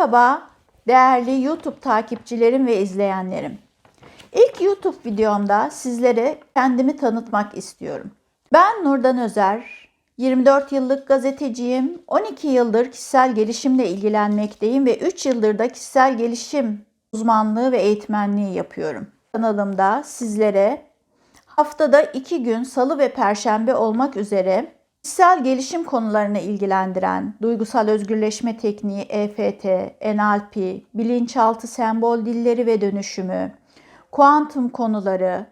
Merhaba değerli YouTube takipçilerim ve izleyenlerim. İlk YouTube videomda sizlere kendimi tanıtmak istiyorum. Ben Nurdan Özer, 24 yıllık gazeteciyim, 12 yıldır kişisel gelişimle ilgilenmekteyim ve 3 yıldır da kişisel gelişim uzmanlığı ve eğitmenliği yapıyorum. Kanalımda sizlere haftada 2 gün salı ve perşembe olmak üzere kişisel gelişim konularını ilgilendiren duygusal özgürleşme tekniği EFT, NLP, bilinçaltı sembol dilleri ve dönüşümü, kuantum konuları,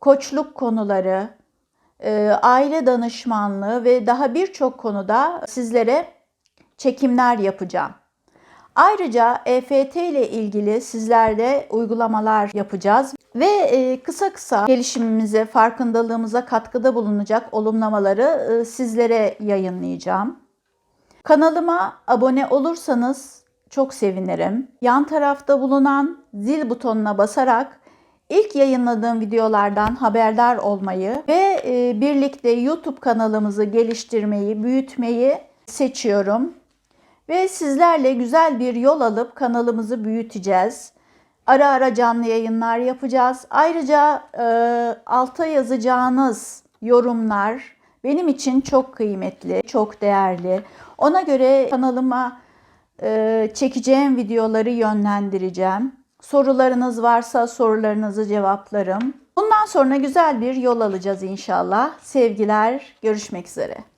koçluk konuları, e, aile danışmanlığı ve daha birçok konuda sizlere çekimler yapacağım. Ayrıca EFT ile ilgili sizlerle uygulamalar yapacağız ve e, kısa kısa gelişimimize, farkındalığımıza katkıda bulunacak olumlamaları e, sizlere yayınlayacağım. Kanalıma abone olursanız çok sevinirim. Yan tarafta bulunan zil butonuna basarak ilk yayınladığım videolardan haberdar olmayı ve e, birlikte YouTube kanalımızı geliştirmeyi, büyütmeyi seçiyorum. Ve sizlerle güzel bir yol alıp kanalımızı büyüteceğiz. Ara ara canlı yayınlar yapacağız. Ayrıca e, alta yazacağınız yorumlar benim için çok kıymetli, çok değerli. Ona göre kanalıma e, çekeceğim videoları yönlendireceğim. Sorularınız varsa sorularınızı cevaplarım. Bundan sonra güzel bir yol alacağız inşallah. Sevgiler, görüşmek üzere.